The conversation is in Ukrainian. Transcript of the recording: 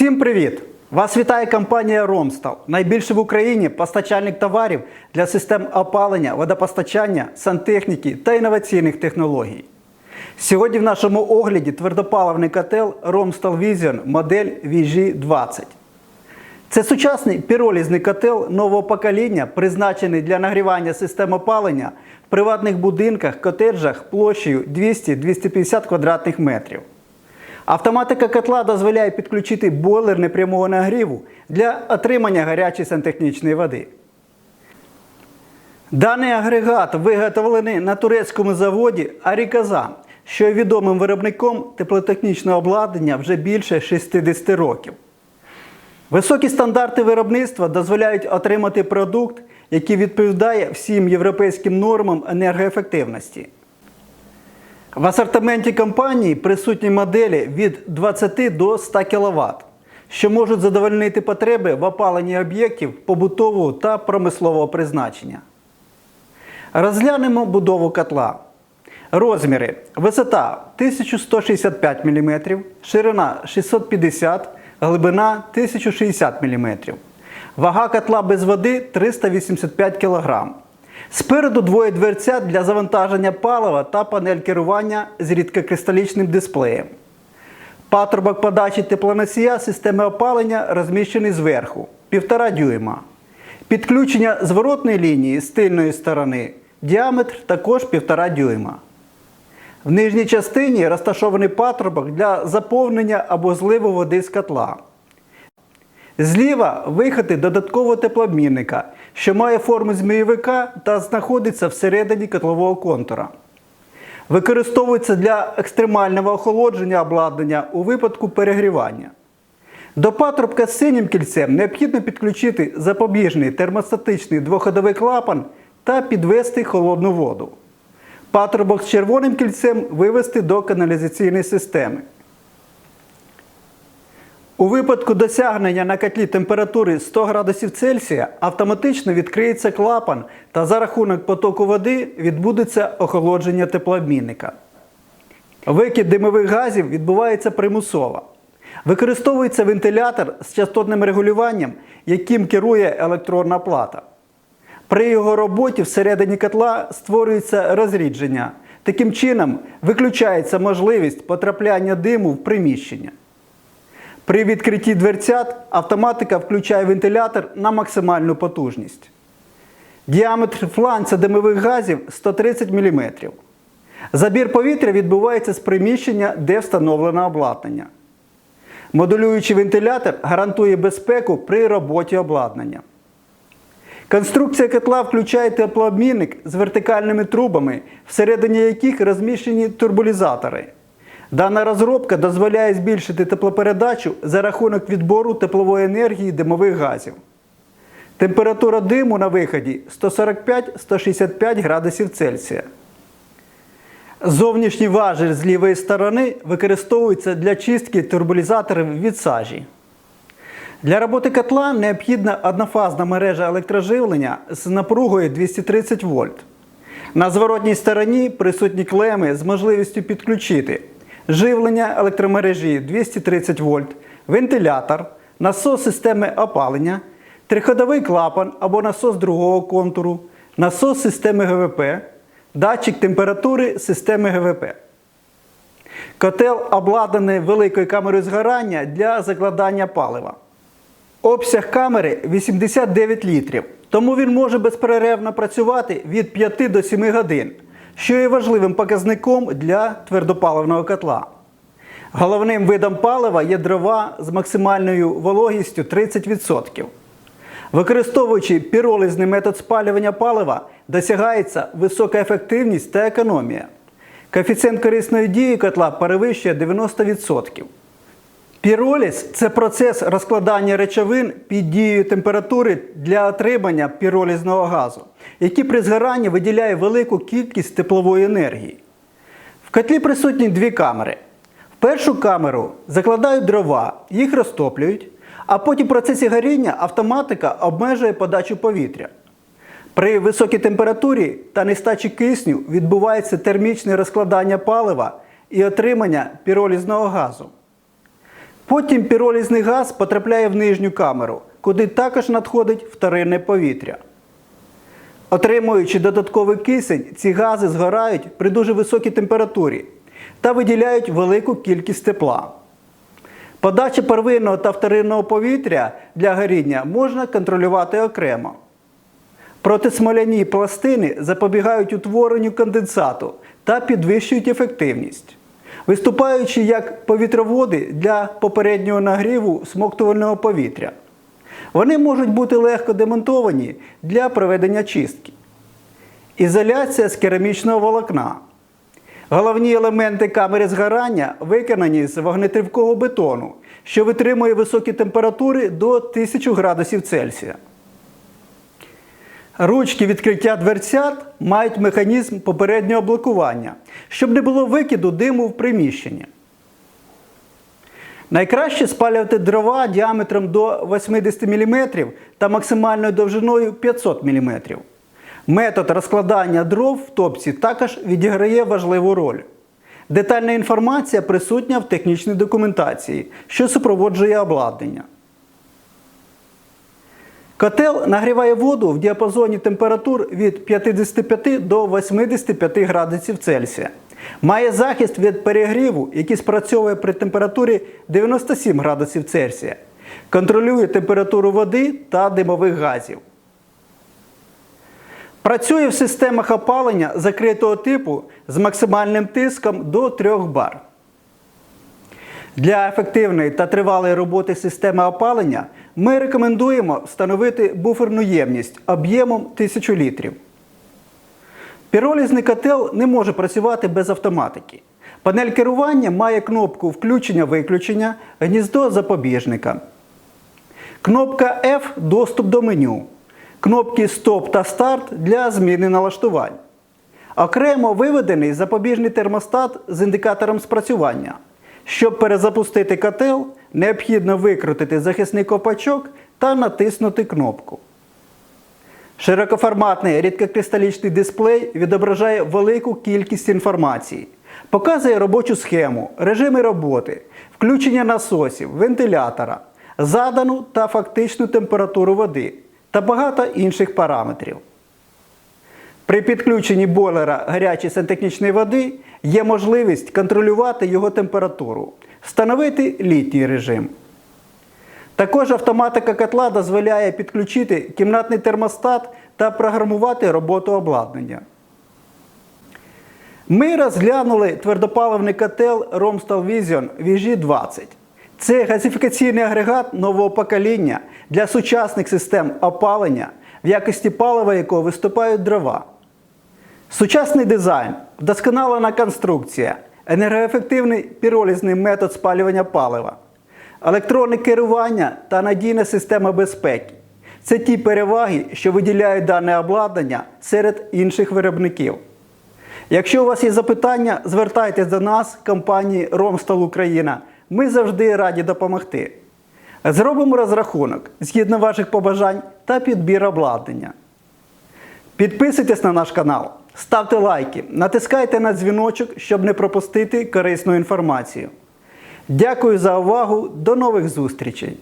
Всім привіт! Вас вітає компанія Ромстал, найбільший в Україні постачальник товарів для систем опалення, водопостачання, сантехніки та інноваційних технологій. Сьогодні в нашому огляді твердопаливний котел Romstal Vision модель VG20. Це сучасний піролізний котел нового покоління, призначений для нагрівання систем опалення в приватних будинках, котеджах площею 200-250 квадратних метрів. Автоматика котла дозволяє підключити бойлер непрямого нагріву для отримання гарячої сантехнічної води. Даний агрегат виготовлений на турецькому заводі Аріказан, що є відомим виробником теплотехнічного обладнання вже більше 60 років. Високі стандарти виробництва дозволяють отримати продукт, який відповідає всім європейським нормам енергоефективності. В асортименті компанії присутні моделі від 20 до 100 кВт, що можуть задовольнити потреби в опаленні об'єктів побутового та промислового призначення. Розглянемо будову котла. Розміри: висота 1165 мм, ширина 650 глибина 1060 мм. Вага котла без води 385 кг. Спереду двоє дверцят для завантаження палива та панель керування з рідкокристалічним дисплеєм. Патрубок подачі теплоносія системи опалення розміщений зверху 1,5 дюйма. Підключення зворотної лінії з тильної сторони. Діаметр також 1,5 дюйма. В нижній частині розташований патрубок для заповнення або зливу води з котла. Зліва виходи додаткового теплообмінника, що має форму змійовика та знаходиться всередині котлового контура. Використовується для екстремального охолодження обладнання у випадку перегрівання. До патрубка з синім кільцем необхідно підключити запобіжний термостатичний двоходовий клапан та підвести холодну воду. Патрубок з червоним кільцем вивести до каналізаційної системи. У випадку досягнення на котлі температури 100 градусів Цельсія автоматично відкриється клапан та за рахунок потоку води відбудеться охолодження теплообмінника. Викид димових газів відбувається примусово. Використовується вентилятор з частотним регулюванням, яким керує електронна плата. При його роботі всередині котла створюється розрідження. Таким чином виключається можливість потрапляння диму в приміщення. При відкритті дверцят автоматика включає вентилятор на максимальну потужність. Діаметр фланця димових газів 130 мм. Забір повітря відбувається з приміщення, де встановлено обладнання. Модулюючий вентилятор гарантує безпеку при роботі обладнання. Конструкція котла включає теплообмінник з вертикальними трубами, всередині яких розміщені турбулізатори. Дана розробка дозволяє збільшити теплопередачу за рахунок відбору теплової енергії димових газів. Температура диму на виході 145-165 градусів Цельсія. Зовнішній важіль з лівої сторони використовується для чистки турбулізаторів від сажі. Для роботи котла необхідна однофазна мережа електроживлення з напругою 230 вольт. На зворотній стороні присутні клеми з можливістю підключити живлення електромережі 230 вольт, вентилятор, насос системи опалення, триходовий клапан або насос другого контуру, насос системи ГВП, датчик температури системи ГВП. Котел обладнаний великою камерою згорання для закладання палива. Обсяг камери 89 літрів, тому він може безперервно працювати від 5 до 7 годин, що є важливим показником для твердопаливного котла. Головним видом палива є дрова з максимальною вологістю 30%. Використовуючи піролізний метод спалювання палива, досягається висока ефективність та економія. Коефіцієнт корисної дії котла перевищує 90%. Піроліз це процес розкладання речовин під дією температури для отримання піролізного газу, який при згоранні виділяє велику кількість теплової енергії. В котлі присутні дві камери. В першу камеру закладають дрова, їх розтоплюють, а потім в процесі горіння автоматика обмежує подачу повітря. При високій температурі та нестачі кисню відбувається термічне розкладання палива і отримання піролізного газу. Потім піролізний газ потрапляє в нижню камеру, куди також надходить вторинне повітря. Отримуючи додатковий кисень, ці гази згорають при дуже високій температурі та виділяють велику кількість тепла. Подача первинного та вторинного повітря для горіння можна контролювати окремо. Протисмоляні пластини запобігають утворенню конденсату та підвищують ефективність, виступаючи як повітроводи для попереднього нагріву смоктувального повітря. Вони можуть бути легко демонтовані для проведення чистки. Ізоляція з керамічного волокна. Головні елементи камери згорання виконані з вогнетривкого бетону, що витримує високі температури до 1000 градусів Цельсія. Ручки відкриття дверцят мають механізм попереднього блокування, щоб не було викиду диму в приміщення. Найкраще спалювати дрова діаметром до 80 мм та максимальною довжиною 500 мм. Метод розкладання дров в топці також відіграє важливу роль. Детальна інформація присутня в технічній документації, що супроводжує обладнання. Котел нагріває воду в діапазоні температур від 55 до 85 градусів Цельсія. Має захист від перегріву, який спрацьовує при температурі 97 градусів Цельсія. Контролює температуру води та димових газів. Працює в системах опалення закритого типу з максимальним тиском до 3 бар. Для ефективної та тривалої роботи системи опалення ми рекомендуємо встановити буферну ємність об'ємом 1000 літрів. Піролізний котел не може працювати без автоматики. Панель керування має кнопку включення-виключення, гніздо запобіжника. Кнопка F доступ до меню. Кнопки Стоп та Старт для зміни налаштувань. Окремо виведений запобіжний термостат з індикатором спрацювання. Щоб перезапустити котел, необхідно викрутити захисний копачок та натиснути кнопку. Широкоформатний рідкокристалічний дисплей відображає велику кількість інформації, показує робочу схему, режими роботи, включення насосів, вентилятора, задану та фактичну температуру води та багато інших параметрів. При підключенні бойлера гарячої сантехнічної води є можливість контролювати його температуру, встановити літній режим. Також автоматика котла дозволяє підключити кімнатний термостат та програмувати роботу обладнання. Ми розглянули твердопаливний котел Romstal Vision VG20. Це газифікаційний агрегат нового покоління для сучасних систем опалення, в якості палива якого виступають дрова. Сучасний дизайн, вдосконалена конструкція, енергоефективний піролізний метод спалювання палива, електронне керування та надійна система безпеки це ті переваги, що виділяють дане обладнання серед інших виробників. Якщо у вас є запитання, звертайтесь до нас, компанії Ромстал Україна. Ми завжди раді допомогти. Зробимо розрахунок згідно ваших побажань та підбір обладнання. Підписуйтесь на наш канал, ставте лайки, натискайте на дзвіночок, щоб не пропустити корисну інформацію. Дякую за увагу, до нових зустрічей!